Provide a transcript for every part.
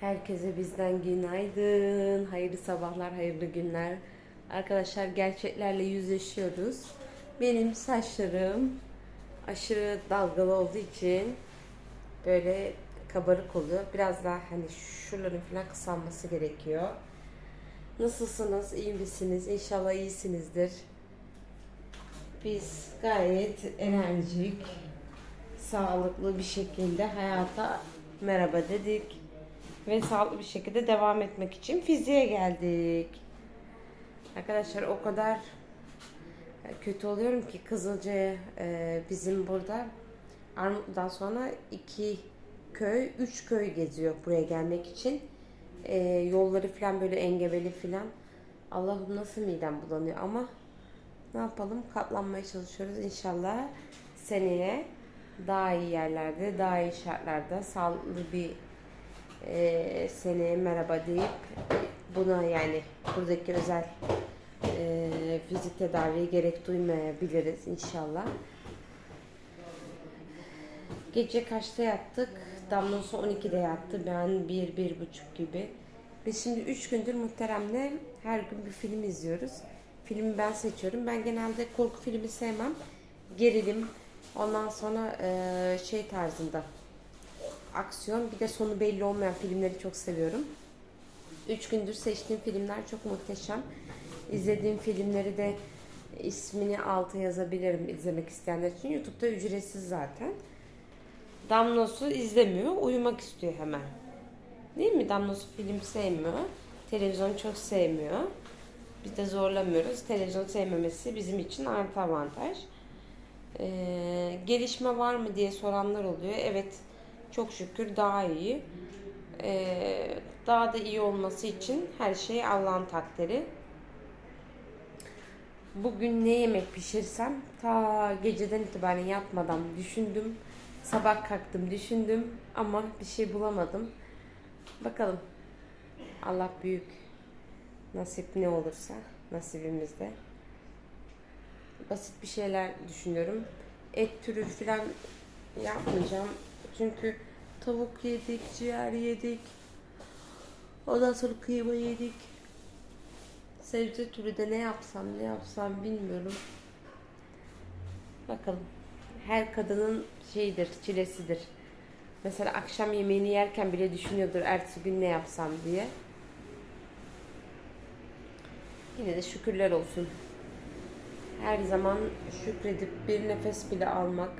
Herkese bizden günaydın. Hayırlı sabahlar, hayırlı günler. Arkadaşlar gerçeklerle yüzleşiyoruz. Benim saçlarım aşırı dalgalı olduğu için böyle kabarık oluyor. Biraz daha hani şuraların falan kısalması gerekiyor. Nasılsınız? İyi misiniz? İnşallah iyisinizdir. Biz gayet enerjik, sağlıklı bir şekilde hayata merhaba dedik ve sağlıklı bir şekilde devam etmek için fiziğe geldik. Arkadaşlar o kadar kötü oluyorum ki Kızılca'ya e, bizim burada Armutlu'dan sonra iki köy, üç köy geziyor buraya gelmek için. E, yolları falan böyle engebeli falan. Allah'ım nasıl midem bulanıyor ama ne yapalım katlanmaya çalışıyoruz inşallah seneye daha iyi yerlerde, daha iyi şartlarda sağlıklı bir e, seneye merhaba deyip buna yani buradaki özel e, fizik tedaviye gerek duymayabiliriz inşallah. Gece kaçta yattık? Damlası 12'de yattı. Ben 1-1.30 gibi. Biz şimdi 3 gündür muhteremle her gün bir film izliyoruz. Filmi ben seçiyorum. Ben genelde korku filmi sevmem. Gerilim, ondan sonra e, şey tarzında aksiyon bir de sonu belli olmayan filmleri çok seviyorum. Üç gündür seçtiğim filmler çok muhteşem. İzlediğim filmleri de ismini alta yazabilirim izlemek isteyenler için. YouTube'da ücretsiz zaten. Damlosu izlemiyor, uyumak istiyor hemen. Değil mi? Damlosu film sevmiyor. Televizyon çok sevmiyor. Biz de zorlamıyoruz. Televizyon sevmemesi bizim için artı avantaj. Ee, gelişme var mı diye soranlar oluyor. Evet, çok şükür daha iyi. Ee, daha da iyi olması için her şey Allah'ın takdiri. Bugün ne yemek pişirsem ta geceden itibaren yatmadan düşündüm. Sabah kalktım düşündüm ama bir şey bulamadım. Bakalım. Allah büyük. Nasip ne olursa nasibimizde. Basit bir şeyler düşünüyorum. Et türü falan yapmayacağım. Çünkü tavuk yedik, ciğer yedik. Ondan sonra kıyma yedik. Sebze türü de ne yapsam ne yapsam bilmiyorum. Bakalım. Her kadının şeyidir, çilesidir. Mesela akşam yemeğini yerken bile düşünüyordur ertesi gün ne yapsam diye. Yine de şükürler olsun. Her zaman şükredip bir nefes bile almak,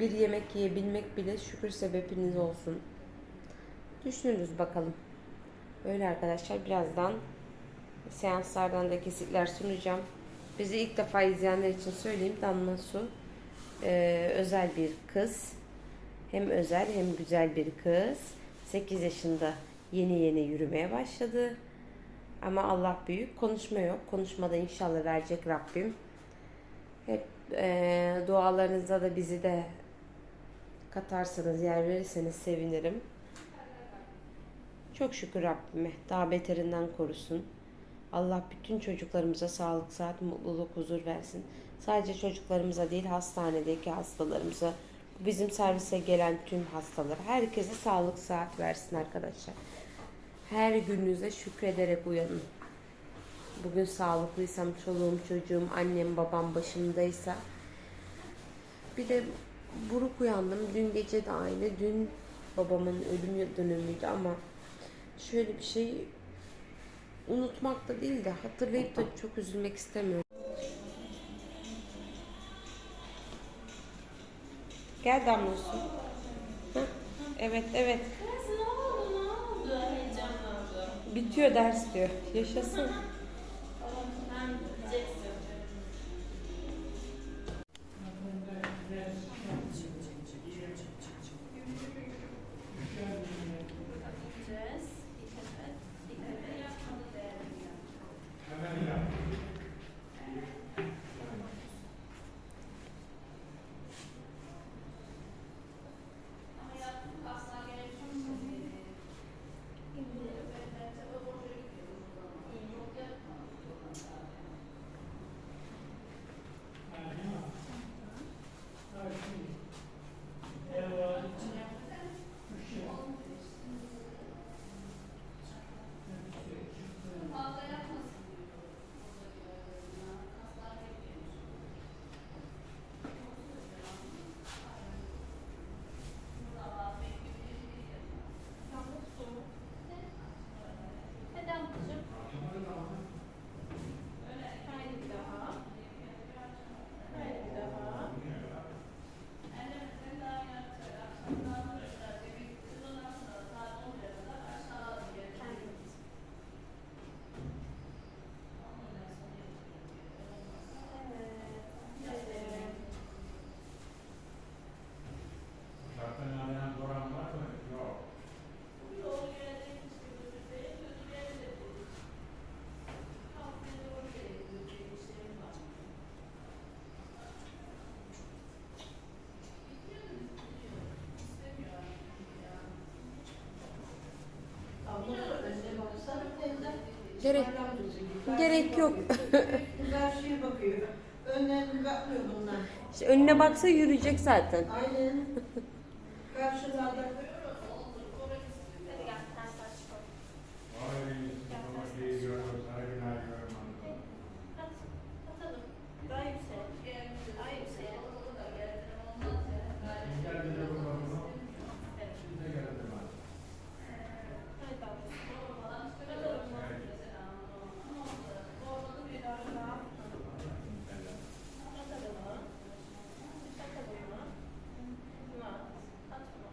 bir yemek yiyebilmek bile şükür sebebiniz olsun. Düşünürüz bakalım. Öyle arkadaşlar birazdan seanslardan da kesitler sunacağım. Bizi ilk defa izleyenler için söyleyeyim. Damla Su e, özel bir kız. Hem özel hem güzel bir kız. 8 yaşında yeni yeni yürümeye başladı. Ama Allah büyük. Konuşma yok. Konuşmada inşallah verecek Rabbim. Hep e, dualarınızda da bizi de katarsanız, yer verirseniz sevinirim. Çok şükür Rabbime. Daha beterinden korusun. Allah bütün çocuklarımıza sağlık, saat, mutluluk, huzur versin. Sadece çocuklarımıza değil, hastanedeki hastalarımıza, bizim servise gelen tüm hastalara, herkese sağlık, saat versin arkadaşlar. Her gününüze şükrederek uyanın. Bugün sağlıklıysam, çoluğum, çocuğum, annem, babam başımdaysa. Bir de buruk uyandım. Dün gece de aynı. Dün babamın ölüm dönemiydi ama şöyle bir şey unutmak da değil de hatırlayıp da çok üzülmek istemiyorum. Gel damlıyorsun. Evet evet. Ne oldu ne oldu? Heyecanlandım. Bitiyor ders diyor. Yaşasın. Tamam ben Gerek, gerek yok. Güzel şeye bakıyor. Önlerine bakmıyor bunlar. İşte önüne baksa yürüyecek zaten. Aynen. Karşılarda Hadi gel ters saç koy. At, atalım. Daha yüksek. Daha yüksek. Hadi daha yüksek. Atalım. Atalım mı? Atalım mı? Bunu at. At bunu.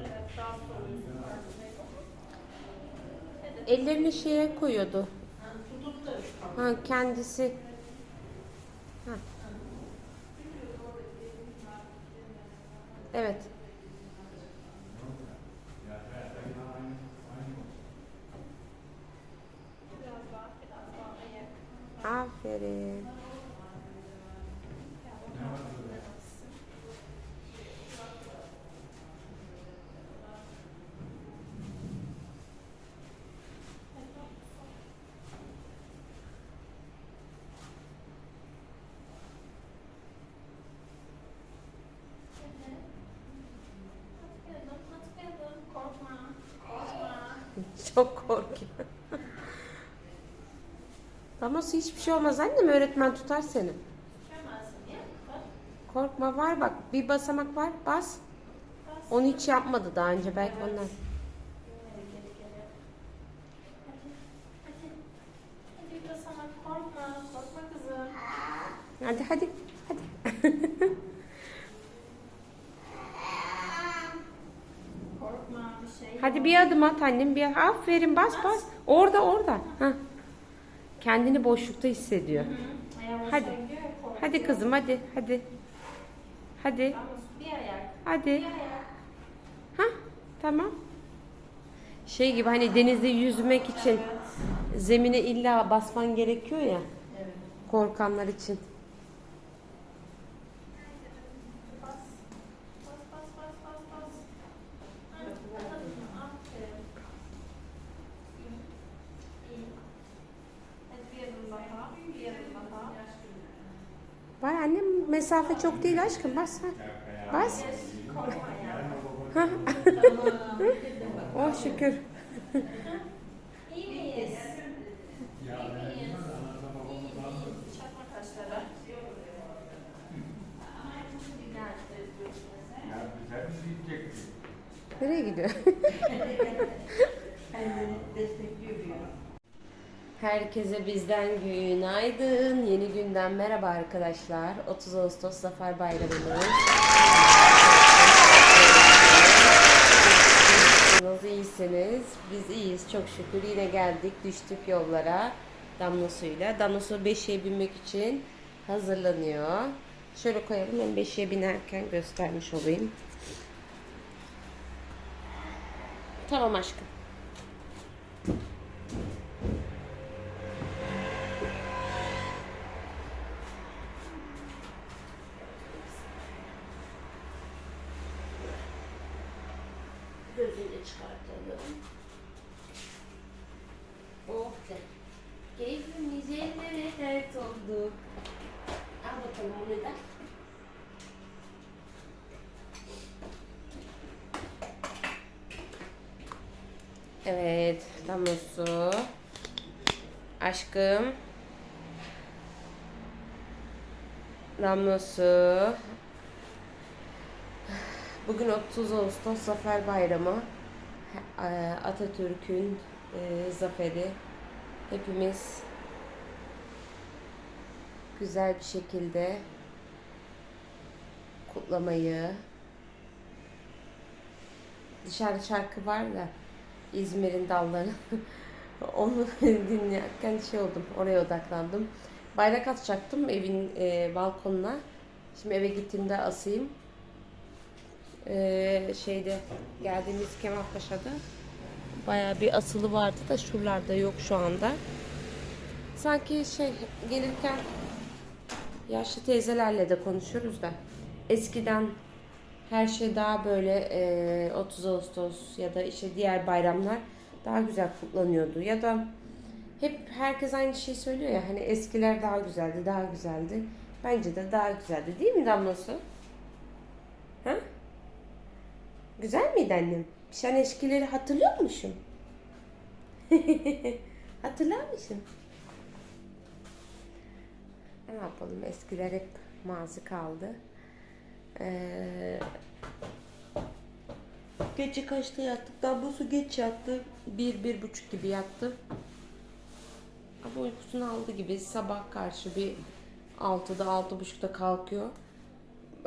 Evet, rahatsız oluyorsun. Hadi. Ellerini şeye koyuyordu. Ha kendisi. Ha. Evet. Aferin. Atlayalım, atlayalım. Korkma, korkma. Çok korkuyor. Daması hiçbir şey olmaz annem öğretmen tutar seni. Korkma var bak bir basamak var bas. Onu hiç yapmadı daha önce belki Evet. ondan. Hadi, hadi. Hadi bir basamak, korkma, korkma kızım. Hadi hadi hadi. Korkma, bir adım at annem bir aferin bas bas. Orada orada. Hah. Kendini boşlukta hissediyor. Hı, Hadi. gidiyor. Hadi kızım hadi hadi. Hadi Yalnız bir ayak, hadi. bir ayak. Ha tamam. Şey gibi hani denizde yüzmek için Evet. zemine illa basman gerekiyor ya Evet. korkanlar için. Bas. Bas, bas, bas, bas, bas. Ha, aferin, aferin. İyi. İyi. Hadi bir adım daha, bir adım daha. Var annem mesafe çok değil aşkım bas ha. Bas. Oh şükür. İyi miyiz? Nereye gidiyor? Kendini destekliyor diyor. Herkese bizden günaydın. Yeni günden merhaba arkadaşlar. 30 Ağustos Zafer Bayramımız. Nasılsınız? iyisiniz? Biz iyiyiz çok şükür. Yine geldik, düştük yollara. Damla suyla. Damla su beşiğe binmek için hazırlanıyor. Şöyle koyalım hem beşiğe binerken göstermiş olayım. Tamam aşkım. Evet, damla su. Aşkım. Damla su. Bugün 30 Ağustos Zafer Bayramı. E, Atatürk'ün e, zaferi. Hepimiz güzel bir şekilde kutlamayı dışarıda şarkı var da İzmir'in dalları. Onu dinlerken şey oldum oraya odaklandım. Bayrak atacaktım evin e, balkonuna. Şimdi eve gittiğimde asayım. Ee, şeyde geldiğimiz Kemalpaşa'da bayağı bir asılı vardı da şuralarda yok şu anda. Sanki şey gelirken yaşlı teyzelerle de konuşuyoruz da. Eskiden her şey daha böyle e, 30 Ağustos ya da işte diğer bayramlar daha güzel kutlanıyordu. Ya da hep herkes aynı şeyi söylüyor ya hani eskiler daha güzeldi, daha güzeldi. Bence de daha güzeldi değil mi Damlası? Ha? Güzel miydi annem? Sen eskileri hatırlıyor musun? Hatırlar mısın? Ne yapalım eskiler hep mazi kaldı. Ee, gece kaçta yattık? Damlası geç yattı. Bir, bir buçuk gibi yattı. Ama uykusunu aldı gibi sabah karşı bir 6'da altı buçukta kalkıyor.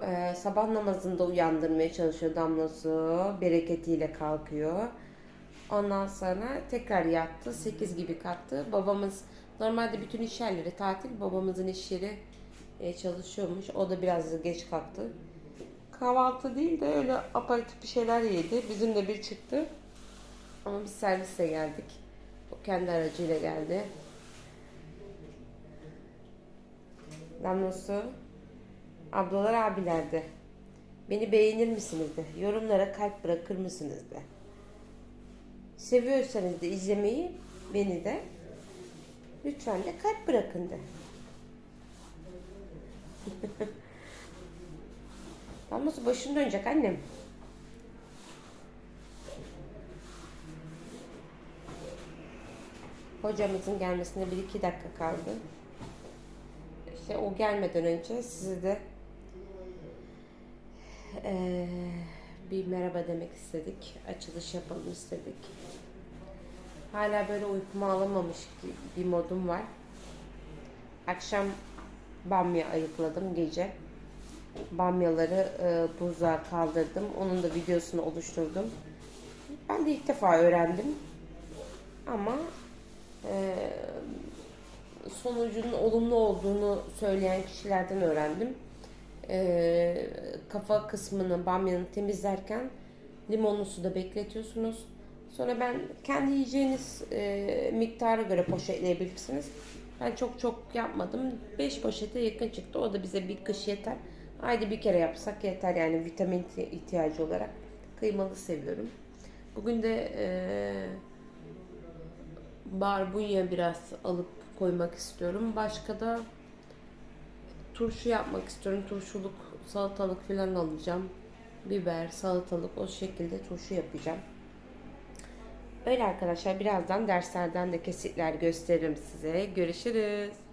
Ee, sabah namazında uyandırmaya çalışıyor damlası. Bereketiyle kalkıyor. Ondan sonra tekrar yattı. 8 gibi kalktı. Babamız normalde bütün iş yerleri tatil. Babamızın iş yeri e, çalışıyormuş. O da biraz geç kalktı. Kahvaltı değil de öyle aparatif bir şeyler yedi. Bizim de bir çıktı. Ama biz servise geldik. O kendi aracıyla geldi. Damlası ablalar abiler de beni beğenir misiniz de yorumlara kalp bırakır mısınız de seviyorsanız da izlemeyi beni de lütfen de kalp bırakın de Damlası başın dönecek annem hocamızın gelmesine bir iki dakika kaldı işte o gelmeden önce size de eee, bir merhaba demek istedik. Açılış yapalım istedik. Hala böyle uykumu alamamış bir modum var. Akşam bamya ayıkladım gece. Bamyaları e, buzluğa kaldırdım. Onun da videosunu oluşturdum. Ben de ilk defa öğrendim. Ama e, sonucunun olumlu olduğunu söyleyen kişilerden öğrendim. Ee, kafa kısmını, bamyanı temizlerken limonlu suda bekletiyorsunuz. Sonra ben kendi yiyeceğiniz e, miktara göre poşetleyebilirsiniz. Ben çok çok yapmadım. 5 poşete yakın çıktı. O da bize bir kış yeter. Ayda bir kere yapsak yeter yani vitamin ihtiyacı olarak. Kıymalı seviyorum. Bugün de e, barbunya biraz alıp koymak istiyorum. Başka da turşu yapmak istiyorum. Turşuluk, salatalık falan alacağım. Biber, salatalık o şekilde turşu yapacağım. Öyle arkadaşlar birazdan derslerden de kesitler gösteririm size. Görüşürüz.